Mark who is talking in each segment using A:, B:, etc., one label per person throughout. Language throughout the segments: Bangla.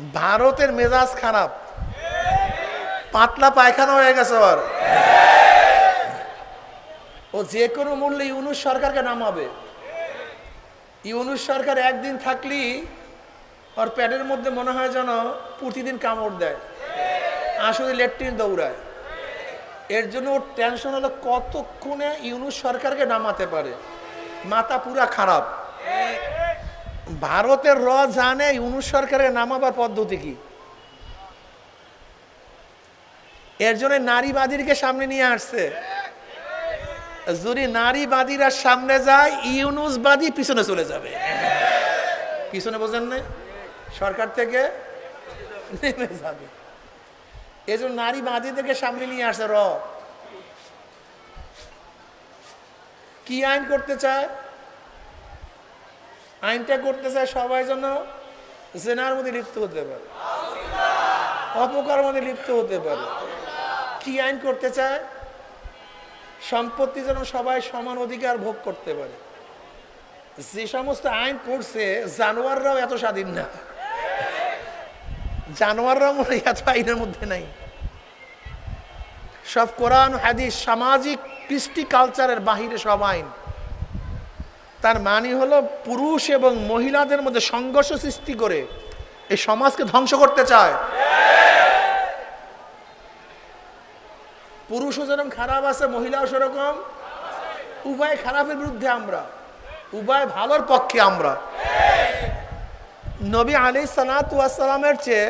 A: ভারতের মেজাজ খারাপ। পাতলা পায়খানা হয়ে গেছে ওর। ও যে কোনো মূল্যে ইউনুস সরকারকে নামাবে। ইউনুস সরকার একদিন থাকলেই ওর প্যাডের মধ্যে মনে হয় যেন প্রতিদিন কামড় দেয়। আসলে লেট্রিন দৌড়ায়। এর জন্য ওর টেনশন হলো কতক্ষণে ইউনুস সরকারকে নামাতে পারে। মাথা পুরা খারাপ। ভারতের র জানে ইউনুস সরকারের নামাবার পদ্ধতি কি? এর জন্য নারীবাদীরকে সামনে নিয়ে আসছে। যদি নারীবাদীরা সামনে যায়, ইউনুসবাদী পিছনে চলে যাবে। পিছনে বোঝেন না সরকার থেকে নেমে যাবে। এই জন্য নারীবাদীদেরকে সামনে নিয়ে আসছে র। কি আইন করতে চায়? আইনটা করতে চায় সবাই যেন জেনার মধ্যে লিপ্ত হতে পারে। অপকার মধ্যে লিপ্ত হতে পারে। কি আইন করতে চায়? সম্পত্তি যেন সবাই সমান অধিকার ভোগ করতে পারে। যে সমস্ত আইন করছে, জানোয়াররাও এত স্বাধীন না। জানোয়াররাও মনে এত আইনের মধ্যে নাই। সব কোরআন, হাদিস, সামাজিক, কৃষ্টি কালচারের বাহিরে সব আইন। তার মানে হলো পুরুষ এবং মহিলাদের মধ্যে সংঘর্ষ সৃষ্টি করে এই সমাজকে ধ্বংস করতে চায়। পুরুষও যেরকম খারাপ আছে, মহিলাও সেরকম। উভয় খারাপের বিরুদ্ধে আমরা। উভয় ভালোর পক্ষে আমরা। নবী আলি সালাতামের চেয়ে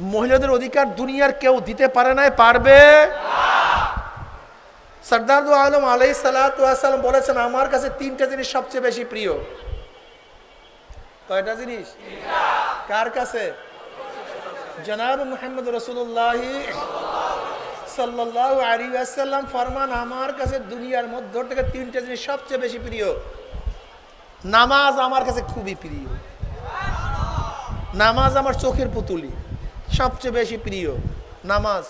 A: মহিলাদের অধিকার দুনিয়ার কেউ দিতে পারে নাই, পারবে? সর্দার দু আলম আলাই সালাতাম বলেছেন আমার কাছে তিনটা জিনিস সবচেয়ে বেশি প্রিয়। কয়টা জিনিস? কার কাছে? জনাব মোহাম্মদ রসুল্লাহ সাল্লাহ আলী আসাল্লাম ফরমান আমার কাছে দুনিয়ার মধ্য থেকে তিনটা জিনিস সবচেয়ে বেশি প্রিয়। নামাজ আমার কাছে খুবই প্রিয়। নামাজ আমার চোখের পুতুলি সবচেয়ে বেশি প্রিয়। নামাজ।